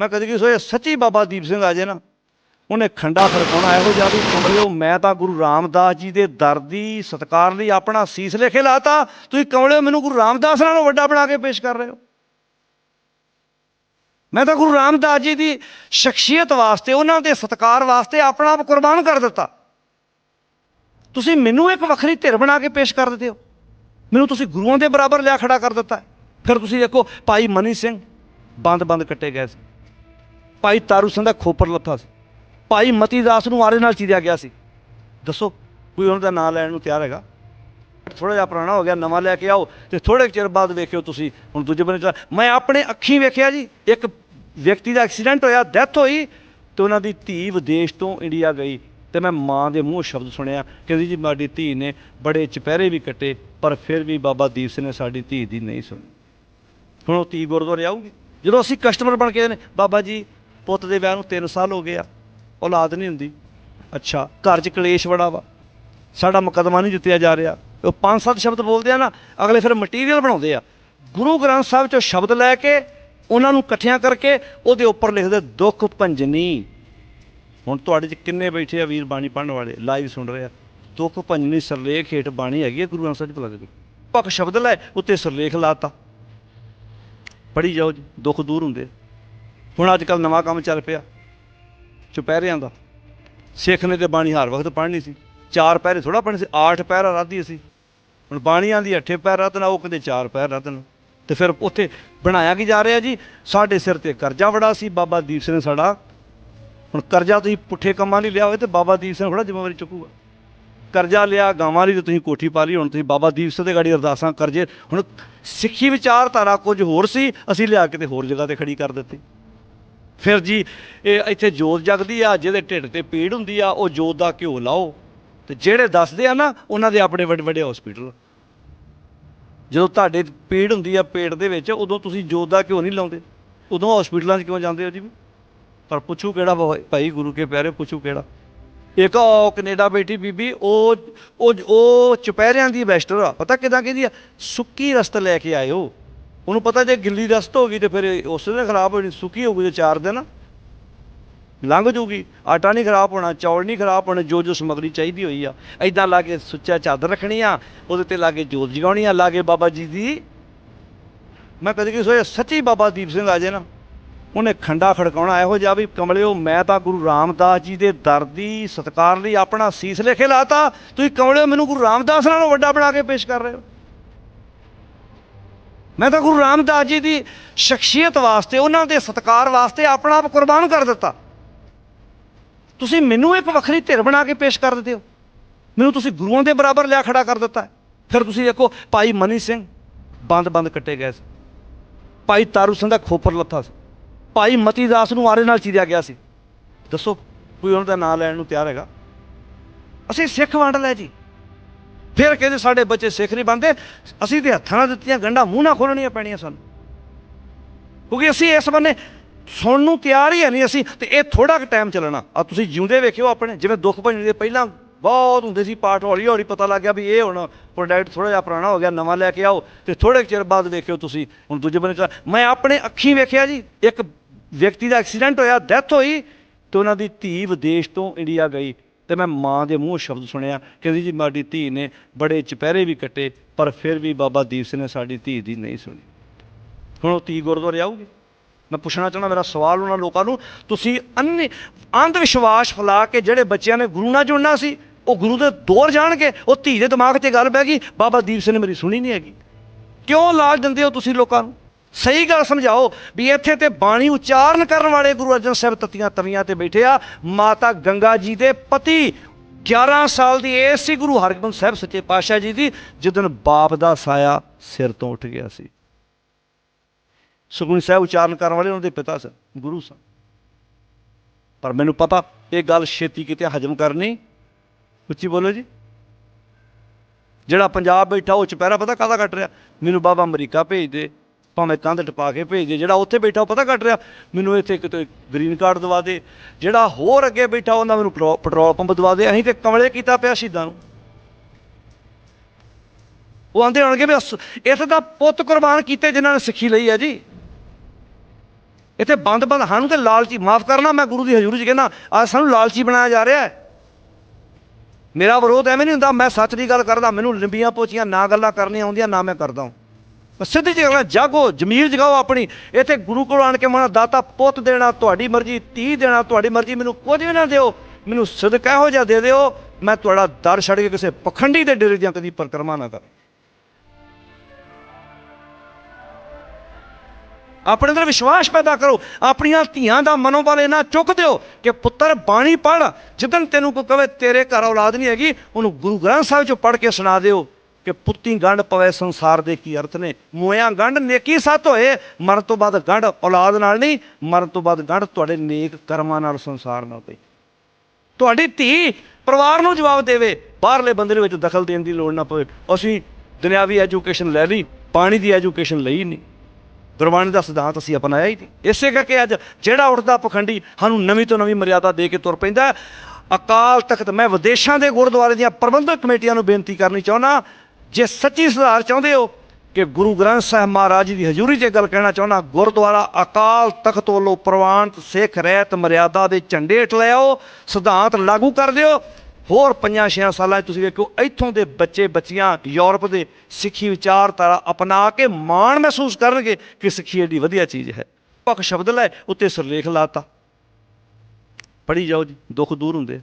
ਮੈਂ ਕਦੇ ਕਿ ਸੋਏ ਸੱਚੀ ਬਾਬਾ ਦੀਪ ਸਿੰਘ ਆ ਜੇ ਨਾ, ਉਹਨੇ ਖੰਡਾ ਫਰਕਾਉਣਾ ਇਹੋ ਜਿਹਾ ਵੀ ਕਮਲਿਓ ਮੈਂ ਤਾਂ ਗੁਰੂ ਰਾਮਦਾਸ ਜੀ ਦੇ ਦਰ ਦੀ ਸਤਕਾਰ ਲਈ ਆਪਣਾ ਸੀਸ ਲੇਖੇ ਲਾਤਾ, ਤੁਸੀਂ ਕਮਲਿਓ ਮੈਨੂੰ ਗੁਰੂ ਰਾਮਦਾਸ ਨਾਲੋਂ ਵੱਡਾ ਬਣਾ ਕੇ ਪੇਸ਼ ਕਰ ਰਹੇ ਹੋ। ਮੈਂ ਤਾਂ ਗੁਰੂ ਰਾਮਦਾਸ ਜੀ ਦੀ ਸ਼ਖਸੀਅਤ ਵਾਸਤੇ, ਉਹਨਾਂ ਦੇ ਸਤਕਾਰ ਵਾਸਤੇ ਆਪਣਾ ਆਪ ਕੁਰਬਾਨ ਕਰ ਦਿੱਤਾ। ਤੁਸੀਂ ਮੈਨੂੰ ਇੱਕ ਵੱਖਰੀ ਧਿਰ ਬਣਾ ਕੇ ਪੇਸ਼ ਕਰ ਦਿੰਦੇ ਹੋ। ਮੈਨੂੰ ਤੁਸੀਂ ਗੁਰੂਆਂ ਦੇ ਬਰਾਬਰ ਲਿਆ ਖੜਾ ਕਰ ਦਿੱਤਾ। ਫਿਰ ਤੁਸੀਂ ਦੇਖੋ ਭਾਈ ਮਨੀ ਸਿੰਘ ਬੰਦ ਬੰਦ ਕੱਟੇ ਗਏ ਸੀ। ਭਾਈ ਤਾਰੂ ਸਿੰਘ ਦਾ ਖੋਪਰ ਲੱਥਾ ਸੀ। ਭਾਈ ਮਤੀ ਦਾਸ ਨੂੰ ਆਰੇ ਨਾਲ ਚੀਰਿਆ ਗਿਆ ਸੀ। ਦੱਸੋ, ਕੋਈ ਉਹਨਾਂ ਦਾ ਨਾਂ ਲੈਣ ਨੂੰ ਤਿਆਰ ਹੈਗਾ? ਥੋੜਾ ਜਿਹਾ ਪੁਰਾਣਾ ਹੋ ਗਿਆ, ਨਵਾਂ ਲੈ ਕੇ ਆਓ ਤੇ ਥੋੜੇ ਕੁ ਚਿਰ ਬਾਅਦ ਵੇਖਿਓ ਤੁਸੀਂ ਹੁਣ ਦੂਜੇ ਬੰਨੇ ਚਲਾ ਮੈਂ ਆਪਣੇ ਅੱਖੀਂ ਵੇਖਿਆ ਜੀ, ਇੱਕ ਵਿਅਕਤੀ ਦਾ ਐਕਸੀਡੈਂਟ ਹੋਇਆ, ਡੈਥ ਹੋਈ ਤੇ ਉਹਨਾਂ ਦੀ ਧੀ ਵਿਦੇਸ਼ ਤੋਂ ਇੰਡੀਆ ਗਈ ਤੇ ਮੈਂ ਮਾਂ ਦੇ ਮੂੰਹ ਸ਼ਬਦ ਸੁਣਿਆ, ਕਹਿੰਦੀ ਜੀ ਸਾਡੀ ਧੀ ਨੇ ਬੜੇ ਚਪਹਿਰੇ ਵੀ ਕੱਟੇ, ਪਰ ਫਿਰ ਵੀ ਬਾਬਾ ਦੀਪ ਸਿੰਘ ਨੇ ਸਾਡੀ ਧੀ ਦੀ ਨਹੀਂ ਸੁਣੀ। ਹੁਣ ਉਹ ਧੀ ਗੁਰਦੁਆਰੇ ਆਊਗੀ। ਜਦੋਂ ਅਸੀਂ ਕਸਟਮਰ ਬਣ ਕੇ ਨੇ, ਬਾਬਾ ਜੀ ਪੁੱਤ ਦੇ ਵਿਆਹ ਨੂੰ 3 ਸਾਲ ਹੋ ਗਏ ਆ, ਔਲਾਦ ਨਹੀਂ ਹੁੰਦੀ। ਅੱਛਾ, ਘਰ 'ਚ ਕਲੇਸ਼ ਬੜਾ ਵਾ। ਸਾਡਾ ਮੁਕੱਦਮਾ ਨਹੀਂ ਜਿੱਤਿਆ ਜਾ ਰਿਹਾ। ਉਹ ਪੰਜ ਸੱਤ ਸ਼ਬਦ ਬੋਲਦੇ ਆ ਨਾ, ਅਗਲੇ ਫਿਰ ਮਟੀਰੀਅਲ ਬਣਾਉਂਦੇ ਆ। ਗੁਰੂ ਗ੍ਰੰਥ ਸਾਹਿਬ ਚੋਂ ਸ਼ਬਦ ਲੈ ਕੇ ਉਹਨਾਂ ਨੂੰ ਇਕੱਠਿਆਂ ਕਰਕੇ ਉਹਦੇ ਉੱਪਰ ਲਿਖਦੇ, ਦੁੱਖ ਭੰਜਨੀ। ਹੁਣ ਤੁਹਾਡੇ 'ਚ ਕਿੰਨੇ ਬੈਠੇ ਆ ਵੀਰ ਬਾਣੀ ਪੜ੍ਹਨ ਵਾਲੇ ਲਾਈਵ ਸੁਣ ਰਹੇ ਆ। ਦੁੱਖ ਭੰਜਨੀ ਸਰਲੇਖ ਹੇਠ ਬਾਣੀ ਹੈਗੀ ਹੈ ਗੁਰੂ ਗ੍ਰੰਥ ਸਾਹਿਬ 'ਚ ਭਲਾ ਦੇ ਸ਼ਬਦ ਲੈ, ਉੱਤੇ ਸਰਲੇਖ ਲਾਤਾ। ਪੜ੍ਹੀ ਜਾਓ ਜੀ, ਦੁੱਖ ਦੂਰ ਹੁੰਦੇ ਹੁਣ ਅੱਜ ਕੱਲ ਨਵਾਂ ਕੰਮ ਚੱਲ ਪਿਆ। ਚੁਪਹਿਰਿਆਂ ਦਾ। ਸਿੱਖ ਨੇ ਤੇ ਬਾਣੀ ਹਰ ਵਕਤ ਪੜ੍ਹਨੀ ਸੀ। ਚਾਰ ਪਹਿਰੇ ਥੋੜਾ ਪੜ੍ਹਨੀ ਸੀ, ਆਠ ਪਹਿਰਾ ਰਾਧੀ ਸੀ ਹੁਣ ਬਾਣੀਆਂ ਦੀ ਅੱਠੇ ਪੈਰ ਰਤਨ ਉਹ ਕਹਿੰਦੇ ਚਾਰ ਪੈਰ ਰਤਨ। ਤੇ ਫਿਰ ਉੱਥੇ ਬਣਾਇਆ ਕੀ ਜਾ ਰਿਹਾ ਜੀ? ਸਾਡੇ ਸਿਰ ਤੇ ਕਰਜ਼ਾ ਬੜਾ ਸੀ, ਬਾਬਾ ਦੀਪ ਸਿੰਘ ਨੇ ਸਾਡਾ। ਹੁਣ ਕਰਜ਼ਾ ਤੁਸੀਂ ਪੁੱਠੇ ਕੰਮਾਂ ਲਈ ਲਿਆ ਹੋਵੇ ਤੇ ਬਾਬਾ ਦੀਪ ਸਿੰਘ ਥੋੜਾ ਜ਼ਿੰਮੇਵਾਰੀ ਚੁੱਕੂਗਾ। ਕਰਜ਼ਾ ਲਿਆ, ਗਾਵਾਂ ਲਈ ਤੇ ਤੁਸੀਂ ਕੋਠੀ ਪਾ ਲਈ, ਹੁਣ ਤੁਸੀਂ ਬਾਬਾ ਦੀਪ ਸਿੰਘ ਦੇ ਗਾੜੀ ਅਰਦਾਸਾਂ, ਕਰਜੇ। ਹੁਣ ਸਿੱਖੀ ਵਿਚਾਰਧਾਰਾ ਕੁਝ ਹੋਰ ਸੀ, ਅਸੀਂ ਲਿਆ ਕੇ ਤੇ ਹੋਰ ਜਗ੍ਹਾ ਤੇ ਖੜੀ ਕਰ ਦਿੱਤੀ। ਫਿਰ ਜੀ, ਇਹ ਇੱਥੇ ਜੋਤ ਜਗਦੀ ਆ, ਜਿਹਦੇ ਢਿੱਡ ਤੇ ਪੀੜ ਹੁੰਦੀ ਆ, ਉਹ ਜੋਤ ਦਾ ਘਿਓ ਲਾਓ। ਤੇ ਜਿਹੜੇ ਦੱਸਦੇ ਆ ਨਾ, ਉਹਨਾਂ ਦੇ ਆਪਣੇ ਵੱਡੇ ਵੱਡੇ ਹਸਪੀਟਲ ਜਦੋਂ ਤੁਹਾਡੇ ਪੀੜ ਹੁੰਦੀ ਆ ਪੇਟ ਦੇ ਵਿੱਚ, ਉਦੋਂ ਤੁਸੀਂ ਜੋਤ ਦਾ ਘਿਓ ਨਹੀਂ ਲਾਉਂਦੇ। ਉਦੋਂ ਹਸਪੀਟਲਾਂ 'ਚ ਕਿਉਂ ਜਾਂਦੇ ਹੋ ਜੀ? ਪਰ ਪੁੱਛੂ ਕਿਹੜਾ ਭਾਈ ਗੁਰੂ ਕੇ ਪਿਆਰੇ, ਪੁੱਛੂ ਕਿਹੜਾ। ਇੱਕ ਉਹ ਕੈਨੇਡਾ ਬੈਠੀ ਬੀਬੀ ਉਹ ਉਹ ਚੁਪਹਿਰਿਆਂ ਦੀ ਬੈਸਟਰ ਆ। ਪਤਾ ਕਿਦਾਂ ਕਹਿੰਦੀ ਆ? ਸੁੱਕੀ ਰਸਤ ਲੈ ਕੇ ਆਇਓ। ਉਹਨੂੰ ਪਤਾ ਜੇ ਗਿੱਲੀ ਰਸਤ ਹੋ ਗਈ ਤੇ ਫਿਰ ਉਸ ਦਿਨ ਖਰਾਬ ਹੋਣੀ, ਸੁੱਕੀ ਹੋਊਗੀ ਗਈ ਤੇ ਚਾਰ ਦਿਨ ਲੰਘ ਜੂਗੀ। ਆਟਾ ਨਹੀਂ ਖਰਾਬ ਹੋਣਾ, ਚੌਲ ਨਹੀਂ ਖਰਾਬ ਹੋਣੇ, ਜੋ ਜੋ ਸਮਗਰੀ ਚਾਹੀਦੀ ਹੋਈ ਆ। ਐਦਾਂ ਲਾ ਕੇ ਸੁੱਚਾ ਚਾਦਰ ਰੱਖਣੀ ਆ ਉਹਦੇ ਤੇ ਲਾ ਕੇ ਜੋਤ ਜਗਾਉਣੀ ਆ ਲਾ ਕੇ ਬਾਬਾ ਜੀ ਦੀ। ਮੈਂ ਕਦੇ ਕੀ ਸੋਇਆ ਸੱਚੀ ਬਾਬਾ ਦੀਪ ਸਿੰਘ ਆ ਜੇ ਨਾ, ਉਹਨੇ ਖੰਡਾ ਖੜਕਾਉਣਾ ਇਹੋ ਜਿਹਾ ਵੀ ਕਮਲਿਓ, ਮੈਂ ਤਾਂ ਗੁਰੂ ਰਾਮਦਾਸ ਜੀ ਦੇ ਦਰ ਦੀ ਸਤਕਾਰ ਲਈ ਆਪਣਾ ਸੀਸ ਲੇਖੇ ਲਾਤਾ। ਤੁਸੀਂ ਕਮਲਿਓ, ਮੈਨੂੰ ਗੁਰੂ ਰਾਮਦਾਸ ਨਾਲੋਂ ਵੱਡਾ ਬਣਾ ਕੇ ਪੇਸ਼ ਕਰ ਰਹੇ ਹੋ। ਮੈਂ ਤਾਂ ਗੁਰੂ ਰਾਮਦਾਸ ਜੀ ਦੀ ਸ਼ਖਸੀਅਤ ਵਾਸਤੇ, ਉਹਨਾਂ ਦੇ ਸਤਕਾਰ ਵਾਸਤੇ ਆਪਣਾ ਆਪ ਕੁਰਬਾਨ ਕਰ ਦਿੱਤਾ। ਤੁਸੀਂ ਮੈਨੂੰ ਇੱਕ ਵੱਖਰੀ ਧਿਰ ਬਣਾ ਕੇ ਪੇਸ਼ ਕਰ ਦਿੰਦੇ ਹੋ। ਮੈਨੂੰ ਤੁਸੀਂ ਗੁਰੂਆਂ ਦੇ ਬਰਾਬਰ ਲਿਆ ਖੜਾ ਕਰ ਦਿੱਤਾ ਫਿਰ ਤੁਸੀਂ ਦੇਖੋ, ਭਾਈ ਮਨੀ ਸਿੰਘ ਬੰਦ ਬੰਦ ਕੱਟੇ ਗਏ ਸੀ। ਭਾਈ ਤਾਰੂ ਸਿੰਘ ਦਾ ਖੋਪਰ ਲੱਥਾ ਸੀ। ਭਾਈ ਮਤੀ ਦਾਸ ਨੂੰ ਆਰੇ ਨਾਲ ਚੀਰਿਆ ਗਿਆ ਸੀ। ਦੱਸੋ, ਕੋਈ ਉਹਨਾਂ ਦਾ ਨਾਂ ਲੈਣ ਨੂੰ ਤਿਆਰ ਹੈਗਾ? ਅਸੀਂ ਸਿੱਖ ਵੰਡ ਲੈ ਜੀ। ਫਿਰ ਕਹਿੰਦੇ ਸਾਡੇ ਬੱਚੇ ਸਿੱਖ ਨਹੀਂ ਬਣਦੇ। ਅਸੀਂ ਤੇ ਹੱਥਾਂ ਨਾਲ ਦਿੱਤੀਆਂ, ਗੰਢਾਂ ਮੂੰਹ ਨਾਲ ਖੋਲਣੀਆਂ ਪੈਣੀਆਂ ਸਨ। ਕਿਉਂਕਿ ਅਸੀਂ ਇਸ ਬੰਨੇ ਸੁਣਨ ਨੂੰ ਤਿਆਰ ਹੀ ਹੈ ਨਹੀਂ ਅਸੀਂ ਤੇ ਇਹ ਥੋੜਾ ਕੁ ਟਾਈਮ ਚੱਲਣਾ। ਆ ਤੁਸੀਂ ਜਿਉਂਦੇ ਵੇਖਿਓ ਆਪਣੇ, ਜਿਵੇਂ ਦੁੱਖ ਭੰਜਨ ਦੇ ਪਹਿਲਾਂ ਬਹੁਤ ਹੁੰਦੇ ਸੀ ਪਾਠ ਹੌਲੀ ਹੌਲੀ ਪਤਾ ਲੱਗ ਗਿਆ ਵੀ ਇਹ ਹੁਣ ਪ੍ਰੋਡਕਟ ਥੋੜਾ ਜਿਹਾ ਪੁਰਾਣਾ ਹੋ ਗਿਆ, ਨਵਾਂ ਲੈ ਕੇ ਆਓ ਤੇ ਥੋੜੇ ਕੁ ਚਿਰ ਬਾਅਦ ਵੇਖਿਓ ਤੁਸੀਂ, ਹੁਣ ਦੂਜੇ ਬੰਨੇ ਮੈਂ ਆਪਣੇ ਅੱਖੀਂ ਵੇਖਿਆ ਜੀ, ਇੱਕ ਵਿਅਕਤੀ ਦਾ ਐਕਸੀਡੈਂਟ ਹੋਇਆ ਡੈਥ ਹੋਈ ਤੇ ਉਹਨਾਂ ਦੀ ਧੀ ਵਿਦੇਸ਼ ਤੋਂ ਇੰਡੀਆ ਗਈ। ਤੇ ਮੈਂ ਮਾਂ ਦੇ ਮੂੰਹ ਸ਼ਬਦ ਸੁਣਿਆ ਕਹਿੰਦੀ ਜੀ ਸਾਡੀ ਧੀ ਨੇ ਬੜੇ ਚਪਹਿਰੇ ਵੀ ਕੱਟੇ, ਪਰ ਫਿਰ ਵੀ ਬਾਬਾ ਦੀਪ ਸਿੰਘ ਨੇ ਸਾਡੀ ਧੀ ਦੀ ਨਹੀਂ ਸੁਣੀ। ਹੁਣ ਉਹ ਧੀ ਗੁਰਦੁਆਰੇ ਆਊਗੀ। ਮੈਂ ਪੁੱਛਣਾ ਚਾਹੁੰਦਾ, ਮੇਰਾ ਸਵਾਲ ਉਹਨਾਂ ਲੋਕਾਂ ਨੂੰ, ਤੁਸੀਂ ਅੰਨ ਅੰਧ ਵਿਸ਼ਵਾਸ ਫੈਲਾ ਕੇ ਜਿਹੜੇ ਬੱਚਿਆਂ ਨੇ ਗੁਰੂ ਨਾਲ ਜੁੜਨਾ ਸੀ, ਉਹ ਗੁਰੂ ਦੇ ਦੌਰ ਜਾਣਗੇ? ਉਹ ਧੀ ਦੇ ਦਿਮਾਗ 'ਚ ਗੱਲ ਪੈ ਗਈ, ਬਾਬਾ ਦੀਪ ਸਿੰਘ ਨੇ ਮੇਰੀ ਸੁਣੀ ਨਹੀਂ ਹੈਗੀ। ਕਿਉਂ ਲਾਜ ਦਿੰਦੇ ਹੋ ਤੁਸੀਂ ਲੋਕਾਂ ਨੂੰ? ਸਹੀ ਗੱਲ ਸਮਝਾਓ ਵੀ ਇੱਥੇ ਤੇ ਬਾਣੀ ਉਚਾਰਨ ਕਰਨ ਵਾਲੇ ਗੁਰੂ ਅਰਜਨ ਸਾਹਿਬ ਤਤੀਆਂ ਤਵੀਆਂ ਤੇ ਬੈਠੇ ਆ, ਮਾਤਾ ਗੰਗਾ ਜੀ ਦੇ ਪਤੀ। 11 ਸਾਲ ਦੀ ਏਜ ਸੀ ਗੁਰੂ ਹਰਗੋਬਿੰਦ ਸਾਹਿਬ ਸੱਚੇ ਪਾਤਸ਼ਾਹ ਜੀ ਦੀ ਜਿੱਦਨ ਬਾਪ ਦਾ ਸਾਇਆ ਸਿਰ ਤੋਂ ਉੱਠ ਗਿਆ ਸੀ। ਸੁਖਮਨੀ ਸਾਹਿਬ ਉਚਾਰਨ ਕਰਨ ਵਾਲੇ ਉਹਨਾਂ ਦੇ ਪਿਤਾ ਸਨ, ਗੁਰੂ ਸਨ। ਪਰ ਮੈਨੂੰ ਪਤਾ ਇਹ ਗੱਲ ਛੇਤੀ ਕਿਤੇ ਹਜਮ ਕਰਨੀ ਉੱਚੀ ਬੋਲੋ ਜੀ। ਜਿਹੜਾ ਪੰਜਾਬ ਬੈਠਾ ਉਹ ਚੁਪਹਿਰਾ ਪਤਾ ਕਾਹਦਾ ਕੱਟ ਰਿਹਾ? ਮੈਨੂੰ ਬਾਬਾ ਅਮਰੀਕਾ ਭੇਜ ਦੇ। ਭਾਵੇਂ ਕੰਧ ਟਪਾ ਕੇ ਭੇਜ ਦੇ ਜਿਹੜਾ ਉੱਥੇ ਬੈਠਾ ਉਹ ਪਤਾ ਕੱਟ ਰਿਹਾ? ਮੈਨੂੰ ਇੱਥੇ ਕਿਤੇ ਗ੍ਰੀਨ ਕਾਰਡ ਦਵਾ ਦੇ। ਜਿਹੜਾ ਹੋਰ ਅੱਗੇ ਬੈਠਾ ਉਹਨਾਂ ਮੈਨੂੰ ਪੈਟਰੋਲ ਪੰਪ ਦਵਾ ਦੇ। ਅਸੀਂ ਤੇ ਕਮਲੇ ਕੀਤਾ ਪਿਆ ਸ਼ਹੀਦਾਂ ਨੂੰ। ਉਹ ਆਂਦੇ ਹੋਣਗੇ ਵੀ ਇੱਥੇ ਤਾਂ ਪੁੱਤ ਕੁਰਬਾਨ ਕੀਤੇ ਜਿਨ੍ਹਾਂ ਨੇ ਸਿੱਖੀ ਲਈ ਹੈ ਜੀ। ਇੱਥੇ ਬੰਦ-ਬੰਦ ਹਨ ਤੇ ਲਾਲਚੀ। ਮਾਫ ਕਰਨਾ, ਮੈਂ ਗੁਰੂ ਦੀ ਹਜ਼ੂਰੀ 'ਚ ਕਹਿੰਦਾ, ਅੱਜ ਸਾਨੂੰ ਲਾਲਚੀ ਬਣਾਇਆ ਜਾ ਰਿਹਾ ਹੈ। ਮੇਰਾ ਵਿਰੋਧ ਐਵੇਂ ਨਹੀਂ ਹੁੰਦਾ, ਮੈਂ ਸੱਚ ਦੀ ਗੱਲ ਕਰਦਾ, ਮੈਨੂੰ ਲਿੰਬੀਆਂ ਪੋਚੀਆਂ, ਨਾ ਗੱਲਾਂ ਕਰਨੀਆਂ ਆਉਂਦੀਆਂ, ਨਾ ਮੈਂ ਕਰਦਾ ਹਾਂ। ਸਿੱਧੀ ਜਿਹੀ ਗੱਲ ਜਾਗੋ, ਜ਼ਮੀਰ ਜਗਾਓ ਆਪਣੀ। ਇੱਥੇ ਗੁਰੂ ਕੋਲ ਆਣ ਕੇ ਮਾਣਾ ਦਾਤਾ, ਪੁੱਤ ਦੇਣਾ, ਤੁਹਾਡੀ ਮਰਜ਼ੀ, ਧੀ ਦੇਣਾ, ਤੁਹਾਡੀ ਮਰਜ਼ੀ, ਮੈਨੂੰ ਕੁਝ ਵੀ ਨਾ ਦਿਓ। ਮੈਨੂੰ ਸਦਕਾ ਇਹੋ ਜਿਹਾ ਦੇ ਦਿਓ, ਮੈਂ ਤੁਹਾਡਾ ਦਰ ਛੱਡ ਕੇ ਕਿਸੇ ਪਖੰਡੀ ਦੇ ਡੇਰੇ ਦੀਆਂ ਕਦੀ ਪਰਿਕਰਮਾ ਨਾ ਕਰ। ਆਪਣੇ ਅੰਦਰ ਵਿਸ਼ਵਾਸ ਪੈਦਾ ਕਰੋ, ਆਪਣੀਆਂ ਧੀਆਂ ਦਾ ਮਨੋਬਲ ਇਹਨਾਂ ਚੁੱਕ ਦਿਓ ਕਿ ਪੁੱਤਰ ਬਾਣੀ ਪੜ ਜਿੱਦਨ ਤੈਨੂੰ ਕੋਈ ਕਵੇ, ਤੇਰੇ ਘਰ ਔਲਾਦ ਨਹੀਂ ਹੈਗੀ, ਉਹਨੂੰ ਗੁਰੂ ਗ੍ਰੰਥ ਸਾਹਿਬ ਚੋਂ ਪੜ ਕੇ ਸੁਣਾ ਦਿਓ। ਕਿ ਪੁੱਤੀ ਗੰਢ ਪਵੇ ਸੰਸਾਰ ਦੇ ਕੀ ਅਰਥ ਨੇ? ਮੋਇਆ ਗੰਢ ਨੇਕੀ ਸੱਤ ਹੋਏ, ਮਰਨ ਤੋਂ ਬਾਅਦ ਗੰਢ ਔਲਾਦ ਨਾਲ ਨਹੀਂ, ਮਰਨ ਤੋਂ ਬਾਅਦ ਗੰਢ ਤੁਹਾਡੇ ਨੇਕ ਕਰਮਾਂ ਨਾਲ, ਸੰਸਾਰ ਨਾਲ ਪਈ। ਤੁਹਾਡੀ ਧੀ ਪਰਿਵਾਰ ਨੂੰ ਜਵਾਬ ਦੇਵੇ, ਬਾਹਰਲੇ ਬੰਦੇ ਦੇ ਵਿੱਚ ਦਖਲ ਦੇਣ ਦੀ ਲੋੜ ਨਾ ਪਵੇ। ਅਸੀਂ ਦੁਨਿਆਵੀ ਐਜੂਕੇਸ਼ਨ ਲੈ ਲਈ, ਪਾਣੀ ਦੀ ਐਜੂਕੇਸ਼ਨ ਲਈ ਨਹੀਂ। ਗੁਰਬਾਣੀ ਦਾ ਸਿਧਾਂਤ ਅਸੀਂ ਅਪਣਾਇਆ ਹੀ ਨਹੀਂ। ਇਸੇ ਕਰਕੇ ਅੱਜ ਜਿਹੜਾ ਉੱਠਦਾ ਪਖੰਡੀ ਸਾਨੂੰ ਨਵੀਂ ਤੋਂ ਨਵੀਂ ਮਰਿਆਦਾ ਦੇ ਕੇ ਤੁਰ ਪੈਂਦਾ ਅਕਾਲ ਤਖਤ, ਮੈਂ ਵਿਦੇਸ਼ਾਂ ਦੇ ਗੁਰਦੁਆਰੇ ਦੀਆਂ ਪ੍ਰਬੰਧਕ ਕਮੇਟੀਆਂ ਨੂੰ ਬੇਨਤੀ ਕਰਨੀ ਚਾਹੁੰਦਾ ਜੇ ਸੱਚੀ ਸੁਧਾਰ ਚਾਹੁੰਦੇ ਹੋ ਕਿ ਗੁਰੂ ਗ੍ਰੰਥ ਸਾਹਿਬ ਮਹਾਰਾਜ ਜੀ ਦੀ ਹਜ਼ੂਰੀ 'ਚ ਇਹ ਗੱਲ ਕਹਿਣਾ ਚਾਹੁੰਦਾ, ਗੁਰਦੁਆਰਾ ਅਕਾਲ ਤਖਤ ਵੱਲੋਂ ਪ੍ਰਵਾਨਤ ਸਿੱਖ ਰਹਿਤ ਮਰਿਆਦਾ ਦੇ ਝੰਡੇ ਹੇਠ ਲੈ ਆਓ, ਸਿਧਾਂਤ ਲਾਗੂ ਕਰ ਦਿਓ। ਹੋਰ ਪੰਜਾਂ ਛੇਆਂ ਸਾਲਾਂ 'ਚ ਤੁਸੀਂ ਵੇਖੋ ਇੱਥੋਂ ਦੇ ਬੱਚੇ ਬੱਚੀਆਂ ਯੂਰਪ ਦੇ ਸਿੱਖੀ ਵਿਚਾਰਧਾਰਾ ਅਪਣਾ ਕੇ ਮਾਣ ਮਹਿਸੂਸ ਕਰਨਗੇ ਕਿ ਸਿੱਖੀ ਏਡੀ ਵਧੀਆ ਚੀਜ਼ ਹੈ। ਪੱਕ ਸ਼ਬਦ ਲੈ, ਉੱਤੇ ਸਿਰਲੇਖ ਲਾਤਾ। ਪੜ੍ਹੀ ਜਾਓ ਜੀ, ਦੁੱਖ ਦੂਰ ਹੁੰਦੇ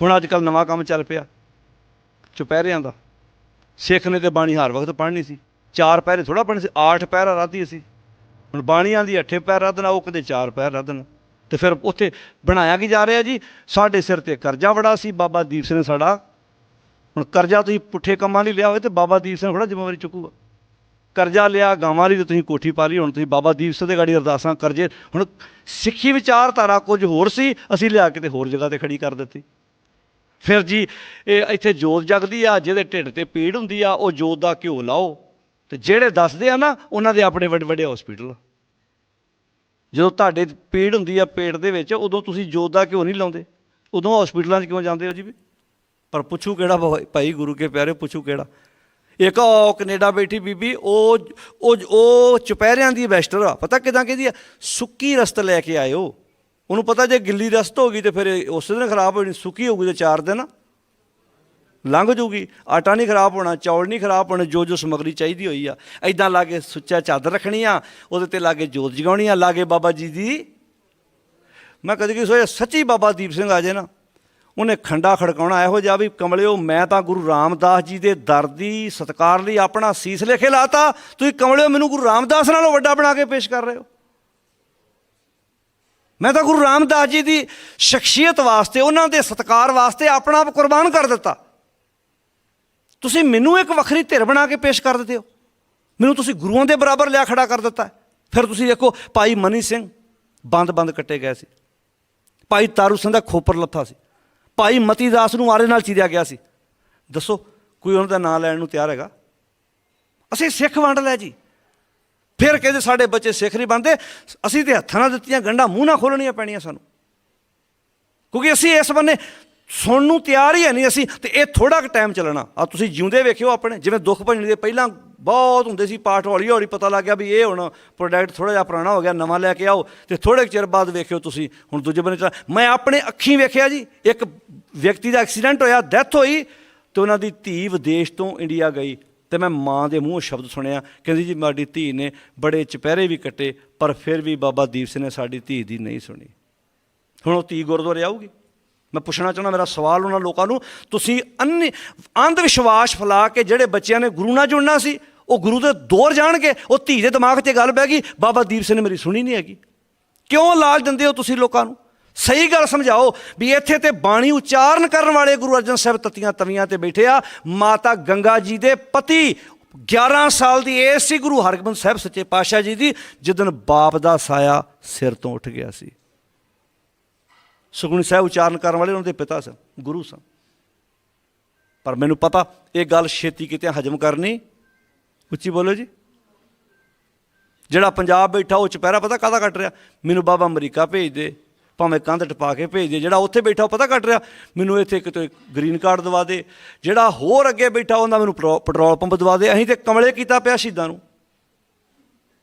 ਹੁਣ ਅੱਜ ਕੱਲ ਨਵਾਂ ਕੰਮ ਚੱਲ ਪਿਆ, ਚੁਪਹਿਰਿਆਂ ਦਾ। ਸਿੱਖ ਨੇ ਤੇ ਬਾਣੀ ਹਰ ਵਕਤ ਪੜ੍ਹਨੀ ਸੀ। ਚਾਰ ਪਹਿਰੇ ਥੋੜਾ ਪੜ੍ਹਨੀ ਸੀ, ਆਠ ਪਹਿਰਾ ਰਾਧੀ ਸੀ। ਹੁਣ ਬਾਣੀਆਂ ਦੀ ਅੱਠੇ ਪੈਰ ਰੱਧਣਾ ਉਹ ਕਦੇ ਚਾਰ ਪੈਰ ਰੱਧਣ ਤੇ ਫਿਰ ਉੱਥੇ ਬਣਾਇਆ ਕੀ ਜਾ ਰਿਹਾ ਜੀ? ਸਾਡੇ ਸਿਰ ਤੇ ਕਰਜ਼ਾ ਬੜਾ ਸੀ, ਬਾਬਾ ਦੀਪ ਸਿੰਘ ਨੇ ਸਾਡਾ, ਹੁਣ ਕਰਜ਼ਾ ਤੁਸੀਂ ਪੁੱਠੇ ਕੰਮਾਂ ਲਈ ਲਿਆ ਹੋਵੇ ਤੇ ਬਾਬਾ ਦੀਪ ਸਿੰਘ ਥੋੜਾ ਜ਼ਿੰਮੇਵਾਰੀ ਚੁੱਕੂਗਾ। ਕਰਜ਼ਾ ਲਿਆ, ਗਾਵਾਂ ਲਈ ਤੇ ਤੁਸੀਂ ਕੋਠੀ ਪਾ ਲਈ, ਹੁਣ ਤੁਸੀਂ ਬਾਬਾ ਦੀਪ ਸਿੰਘ ਦੇ ਗਾੜੀ ਅਰਦਾਸਾਂ, ਕਰਜੇ, ਹੁਣ ਸਿੱਖੀ ਵਿਚਾਰਧਾਰਾ ਕੁਝ ਹੋਰ ਸੀ, ਅਸੀਂ ਲਿਆ ਕਿਤੇ ਹੋਰ ਜਗ੍ਹਾ ਤੇ ਖੜੀ ਕਰ ਦਿੱਤੀ। ਫਿਰ ਜੀ, ਇਹ ਇੱਥੇ ਜੋਤ ਜਗਦੀ ਆ, ਜਿਹਦੇ ਢਿੱਡ ਤੇ ਪੀੜ ਹੁੰਦੀ ਆ, ਉਹ ਜੋਤ ਦਾ ਘਿਓ ਲਾਓ। ਤੇ ਜਿਹੜੇ ਦੱਸਦੇ ਆ ਨਾ, ਉਹਨਾਂ ਦੇ ਆਪਣੇ ਵੱਡੇ ਵੱਡੇ ਹਸਪੀਟਲ ਜਦੋਂ ਤੁਹਾਡੇ ਪੀੜ ਹੁੰਦੀ ਆ ਪੇਟ ਦੇ ਵਿੱਚ, ਉਦੋਂ ਤੁਸੀਂ ਜੋਤ ਦਾ ਘਿਓ ਨਹੀਂ ਲਾਉਂਦੇ। ਉਦੋਂ ਹਸਪੀਟਲਾਂ 'ਚ ਕਿਉਂ ਜਾਂਦੇ ਹੋ ਜੀ ਵੀ? ਪਰ ਪੁੱਛੂ ਕਿਹੜਾ ਭਾਈ ਗੁਰੂ ਕੇ ਪਿਆਰੇ, ਪੁੱਛੂ ਕਿਹੜਾ? ਇੱਕ ਉਹ ਕੈਨੇਡਾ ਬੈਠੀ ਬੀਬੀ, ਉਹ ਉਹ ਉਹ ਚੁਪਹਿਰਿਆਂ ਦੀ ਵੈਸਟਰ ਆ। ਪਤਾ ਕਿਦਾਂ ਕਹਿੰਦੀ ਆ? ਸੁੱਕੀ ਰਸਤ ਲੈ ਕੇ ਆਇਓ। ਉਹਨੂੰ ਪਤਾ ਜੇ ਗਿੱਲੀ ਰਸਤ ਹੋ ਗਈ ਤੇ ਫਿਰ ਉਸ ਦਿਨ ਖਰਾਬ ਹੋ ਜਾਣੀ, ਸੁੱਕੀ ਹੋਊਗੀ ਤੇ ਚਾਰ ਦਿਨ ਲੰਘ ਜੂਗੀ। ਆਟਾ ਨਹੀਂ ਖਰਾਬ ਹੋਣਾ, ਚੌਲ ਨਹੀਂ ਖਰਾਬ ਹੋਣੇ, ਜੋ ਜੋ ਸਮਗਰੀ ਚਾਹੀਦੀ ਹੋਈ ਆ। ਐਦਾਂ ਕੇ ਸੁੱਚਾ ਚਾਦਰ ਰੱਖਣੀ ਆ ਉਹਦੇ ਤੇ ਲਾਗੇ ਜੋਤ ਜਗਾਉਣੀ ਆ ਲਾਗੇ ਬਾਬਾ ਜੀ ਦੀ। ਮੈਂ ਕਦੇ ਕਿ ਸੋਚਿਆ, ਸੱਚੀ ਬਾਬਾ ਦੀਪ ਸਿੰਘ ਆ ਜੇ ਨਾ, ਉਹਨੇ ਖੰਡਾ ਖੜਕਾਉਣਾ ਇਹੋ ਜਿਹਾ ਵੀ ਕਮਲਿਓ, ਮੈਂ ਤਾਂ ਗੁਰੂ ਰਾਮਦਾਸ ਜੀ ਦੇ ਦਰ ਦੀ ਸਤਕਾਰ ਲਈ ਆਪਣਾ ਸੀਸ ਲੇਖੇ ਲਾਤਾ। ਤੁਸੀਂ ਕਮਲਿਓ, ਮੈਨੂੰ ਗੁਰੂ ਰਾਮਦਾਸ ਨਾਲੋਂ ਵੱਡਾ ਬਣਾ ਕੇ ਪੇਸ਼ ਕਰ ਰਹੇ ਹੋ। ਮੈਂ ਤਾਂ ਗੁਰੂ ਰਾਮਦਾਸ ਜੀ ਦੀ ਸ਼ਖਸੀਅਤ ਵਾਸਤੇ, ਉਹਨਾਂ ਦੇ ਸਤਕਾਰ ਵਾਸਤੇ ਆਪਣਾ ਆਪ ਕੁਰਬਾਨ ਕਰ ਦਿੱਤਾ। ਤੁਸੀਂ ਮੈਨੂੰ ਇੱਕ ਵੱਖਰੀ ਧਿਰ ਬਣਾ ਕੇ ਪੇਸ਼ ਕਰ ਦਿੱਤੇ ਹੋ। ਮੈਨੂੰ ਤੁਸੀਂ ਗੁਰੂਆਂ ਦੇ ਬਰਾਬਰ ਲਿਆ ਖੜਾ ਕਰ ਦਿੱਤਾ ਫਿਰ ਤੁਸੀਂ ਦੇਖੋ, ਭਾਈ ਮਨੀ ਸਿੰਘ ਬੰਦ ਬੰਦ ਕੱਟੇ ਗਏ ਸੀ। ਭਾਈ ਤਾਰੂ ਸਿੰਘ ਦਾ ਖੋਪਰ ਲੱਥਾ ਸੀ। ਭਾਈ ਮਤੀ ਦਾਸ ਨੂੰ ਆਰੇ ਨਾਲ ਚੀਰਿਆ ਗਿਆ ਸੀ। ਦੱਸੋ, ਕੋਈ ਉਹਨਾਂ ਦਾ ਨਾਂ ਲੈਣ ਨੂੰ ਤਿਆਰ ਹੈਗਾ? ਅਸੀਂ ਸਿੱਖ ਵੰਡ ਲੈ ਜੀ। ਫਿਰ ਕਹਿੰਦੇ ਸਾਡੇ ਬੱਚੇ ਸਿੱਖ ਨਹੀਂ ਬਣਦੇ। ਅਸੀਂ ਤੇ ਹੱਥਾਂ ਨਾਲ ਦਿੱਤੀਆਂ, ਗੰਢਾਂ ਮੂੰਹ ਨਾਲ ਖੋਲਣੀਆਂ ਪੈਣੀਆਂ ਸਾਨੂੰ। ਕਿਉਂਕਿ ਅਸੀਂ ਇਸ ਬੰਨੇ ਸੁਣਨ ਨੂੰ ਤਿਆਰ ਹੀ ਹੈ ਨਹੀਂ ਅਸੀਂ, ਤੇ ਇਹ ਥੋੜਾ ਕੁ ਟਾਈਮ ਚੱਲਣਾ। ਆ ਤੁਸੀਂ ਜਿਉਂਦੇ ਵੇਖਿਓ ਆਪਣੇ, ਜਿਵੇਂ ਦੁੱਖ ਭੰਜਣੀ ਦੇ ਪਹਿਲਾਂ ਬਹੁਤ ਹੁੰਦੇ ਸੀ ਪਾਠ ਹੌਲੀ ਹੌਲੀ ਪਤਾ ਲੱਗ ਗਿਆ ਵੀ ਇਹ ਹੁਣ ਪ੍ਰੋਡਕਟ ਥੋੜਾ ਜਿਹਾ ਪੁਰਾਣਾ ਹੋ ਗਿਆ, ਨਵਾਂ ਲੈ ਕੇ ਆਓ, ਤੇ ਥੋੜੇ ਕੁ ਚਿਰ ਬਾਅਦ ਵੇਖਿਓ ਤੁਸੀਂ, ਹੁਣ ਦੂਜੇ ਬੰਨੇ ਚਲਾ, ਮੈਂ ਆਪਣੇ ਅੱਖੀਂ ਵੇਖਿਆ ਜੀ, ਇੱਕ ਵਿਅਕਤੀ ਦਾ ਐਕਸੀਡੈਂਟ ਹੋਇਆ ਡੈਥ ਹੋਈ, ਤੇ ਉਹਨਾਂ ਦੀ ਧੀ ਵਿਦੇਸ਼ ਤੋਂ ਇੰਡੀਆ ਗਈ। ਤੇ ਮੈਂ ਮਾਂ ਦੇ ਮੂੰਹੋਂ ਸ਼ਬਦ ਸੁਣਿਆ। ਕਹਿੰਦੀ ਜੀ, ਮਾਡੀ ਧੀ ਨੇ ਬੜੇ ਚਪਹਿਰੇ ਵੀ ਕੱਟੇ, ਪਰ ਫਿਰ ਵੀ ਬਾਬਾ ਦੀਪ ਸਿੰਘ ਨੇ ਸਾਡੀ ਧੀ ਦੀ ਨਹੀਂ ਸੁਣੀ। ਹੁਣ ਉਹ ਧੀ ਗੁਰਦੁਆਰੇ ਆਊਗੀ। ਮੈਂ ਪੁੱਛਣਾ ਚਾਹੁੰਦਾ, ਮੇਰਾ ਸਵਾਲ ਉਹਨਾਂ ਲੋਕਾਂ ਨੂੰ, ਤੁਸੀਂ ਅੰਨ ਅੰਧ ਵਿਸ਼ਵਾਸ ਫੈਲਾ ਕੇ ਜਿਹੜੇ ਬੱਚਿਆਂ ਨੇ ਗੁਰੂ ਨਾਲ ਜੁੜਨਾ ਸੀ, ਉਹ ਗੁਰੂ ਦੇ ਦੌਰ ਜਾਣਗੇ? ਉਹ ਧੀ ਦੇ ਦਿਮਾਗ 'ਤੇ ਗੱਲ ਬਹਿ ਗਈ, ਬਾਬਾ ਦੀਪ ਸਿੰਘ ਨੇ ਮੇਰੀ ਸੁਣੀ ਨਹੀਂ ਹੈਗੀ। ਕਿਉਂ ਲਾਲ ਦਿੰਦੇ ਹੋ ਤੁਸੀਂ ਲੋਕਾਂ ਨੂੰ? ਸਹੀ ਗੱਲ ਸਮਝਾਓ ਵੀ ਇੱਥੇ ਤੇ ਬਾਣੀ ਉਚਾਰਨ ਕਰਨ ਵਾਲੇ ਗੁਰੂ ਅਰਜਨ ਸਾਹਿਬ ਤਤੀਆਂ ਤਵੀਆਂ ਤੇ ਬੈਠੇ ਆ, ਮਾਤਾ ਗੰਗਾ ਜੀ ਦੇ ਪਤੀ 11 ਸਾਲ ਦੀ ਏਜ ਸੀ ਗੁਰੂ ਹਰਗੋਬਿੰਦ ਸਾਹਿਬ ਸੱਚੇ ਪਾਤਸ਼ਾਹ ਜੀ ਦੀ ਜਿੱਦਨ ਬਾਪ ਦਾ ਸਾਇਆ ਸਿਰ ਤੋਂ ਉੱਠ ਗਿਆ ਸੀ। ਸੁਖਮਨੀ ਸਾਹਿਬ ਉਚਾਰਨ ਕਰਨ ਵਾਲੇ ਉਹਨਾਂ ਦੇ ਪਿਤਾ ਸਨ, ਗੁਰੂ ਸਨ। ਪਰ ਮੈਨੂੰ ਪਤਾ, ਇਹ ਗੱਲ ਛੇਤੀ ਕਿਤੇ ਹਜਮ ਕਰਨੀ, ਉੱਚੀ ਬੋਲੋ ਜੀ। ਜਿਹੜਾ ਪੰਜਾਬ ਬੈਠਾ, ਉਹ ਚੁਪਹਿਰਾ ਪਤਾ ਕਾਹਦਾ ਕੱਟ ਰਿਹਾ? ਮੈਨੂੰ ਬਾਬਾ ਅਮਰੀਕਾ ਭੇਜ ਦੇ। ਭਾਵੇਂ ਕੰਧ ਟਪਾ ਕੇ ਭੇਜ ਦੇ ਜਿਹੜਾ ਉੱਥੇ ਬੈਠਾ ਉਹ ਪਤਾ ਕੱਟ ਰਿਹਾ? ਮੈਨੂੰ ਇੱਥੇ ਕਿਤੇ ਗ੍ਰੀਨ ਕਾਰਡ ਦਵਾ ਦੇ। ਜਿਹੜਾ ਹੋਰ ਅੱਗੇ ਬੈਠਾ ਉਹਨਾਂ ਮੈਨੂੰ ਪੈਟਰੋ- ਪੈਟਰੋਲ ਪੰਪ ਦਵਾ ਦੇ। ਅਸੀਂ ਤੇ ਕਮਲੇ ਕੀਤਾ ਪਿਆ ਸ਼ਹੀਦਾਂ ਨੂੰ।